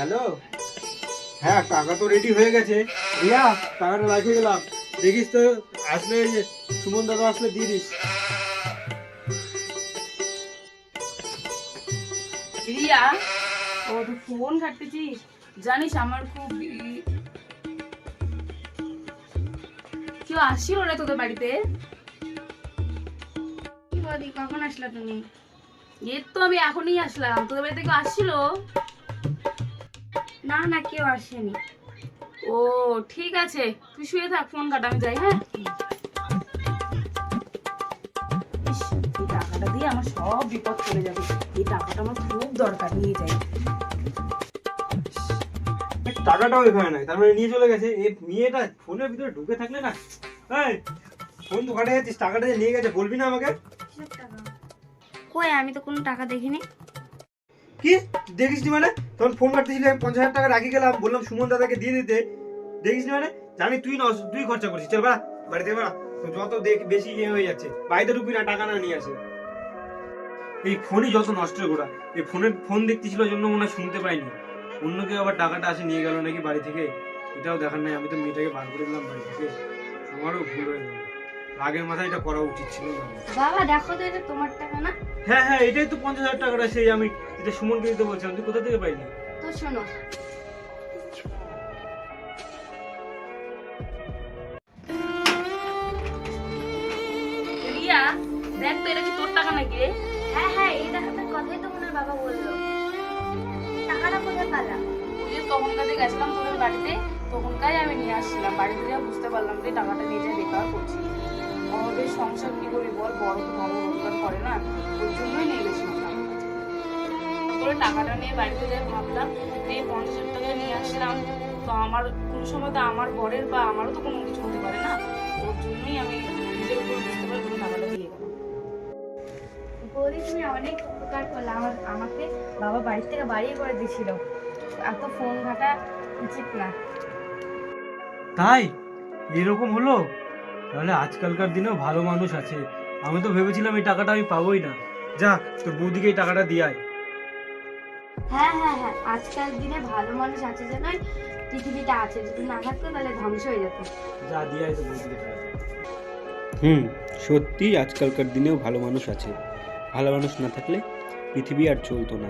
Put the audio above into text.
Hello? হ্যাঁ টাকা তো রেডি হয়ে গেছে। রিয়া টাকাটা রাখে গেলাম দেখিস তো আসলে সুমন দাদা আসলে দিয়ে দিস। রিয়া ও তুই ফোন ঘাটতেছিস জানিস আমার খুব কেউ আসছিল রে তোদের বাড়িতে? কি বৌদি কখন আসলা তুমি? এর তো আমি এখনই আসলাম। তোদের বাড়িতে কেউ আসছিল না না কেউ আসেনি। ও ঠিক আছে। তুই শুয়ে থাক ফোন কাটা আমি যাই হ্যাঁ? টাকাটা দিয়ে আমার সব বিপদ চলে যাবে। এই টাকাটা আমার খুব দরকার নিয়ে যাই। টাকাটাও এখানে নাই তার মানে নিয়ে চলে গেছে। এই মেয়েটা ফোনের ভিতরে ঢুকে থাকলে না এই ফোন তো ঘাটে যাচ্ছিস টাকাটা নিয়ে গেছে বলবি না আমাকে? কই আমি তো কোনো টাকা দেখিনি। কি? দেখিস মানে? তখন ফোন কাটতেছিলি আমি পঞ্চাশ হাজার টাকা রাখি গেলাম বললাম সুমন দাদাকে দিয়ে দিতে। দেখিস মানে? জানি তুই তুই খরচা করছিস। চল বাড়া বাড়ি থেকে বাড়া। তো যত দেখ বেশি ইয়ে হয়ে যাচ্ছে। বাড়িতে ঢুকবি না টাকা না নিয়ে আসে। এই ফোনই যত নষ্ট গোড়া এই ফোনের ফোন দেখতেছিল জন্য মনে হয় শুনতে পাইনি। অন্য কেউ আবার টাকাটা আসে নিয়ে গেল নাকি বাড়ি থেকে? এটাও দেখার নাই। আমি তো মেয়েটাকে বার করে দিলাম বাড়ি থেকে। আমারও ভুল হয়ে গেল। রাগের মাথায় এটা করা উচিত ছিল না। বাবা দেখো তো এটা তোমার টাকা না? হ্যাঁ হ্যাঁ এটাই তো পঞ্চাশ হাজার টাকাটা। সেই আমি এটা সুমনকে দিতে বলছিলাম তুই কোথা থেকে পাইলি তো শোনো। রিয়া দেখ তো এটা কি তোর টাকা নাকি? রে হ্যাঁ হ্যাঁ এই টাকাটার কথাই তো বাবা বলল। টাকাটা কোথায় পালা? ওই যে তখন কাজে গেছিলাম তোদের বাড়িতে তখনকাই আমি নিয়ে আসছিলাম। বাড়িতে যা বুঝতে পারলাম যে টাকাটা নিয়ে যা বেকার করছি। আমাদের সংসার কি করি বল বড় তো ভালো রোজগার করে না ওই জন্যই নিয়ে। টাকাটা নিয়ে বাড়িতে যাই ভাবলাম যে এই পঞ্চাশ হাজার টাকা নিয়ে আসলাম। তো আমার কোনো সময় তো আমার বরের বা আমারও তো কোনো কিছু হতে পারে না। ওর জন্যই আমি নিজের উপর বুঝতে পারি তুমি টাকাটা দিয়ে গেলাম। বৌদি তুমি অনেক উপকার করলে। আমার আমাকে বাবা বাড়ি থেকে বাড়িয়ে করে দিয়েছিল। এত ফোন ঘাটা উচিত না। তাই? এরকম হলো? তাহলে আজকালকার দিনেও ভালো মানুষ আছে। আমি তো ভেবেছিলাম এই টাকাটা আমি পাবোই না। যা তোর বৌদিকে এই টাকাটা দিয়ে আয়। হ্যাঁ হ্যাঁ হ্যাঁ আজকাল দিনে ভালো মানুষ আছে যে নয় পৃথিবীটা আছে যদি না থাকতো তাহলে ধ্বংস হয়ে যেত। যা দিয়ে হুম সত্যি আজকালকার দিনেও ভালো মানুষ আছে। ভালো মানুষ না থাকলে পৃথিবী আর চলতো না।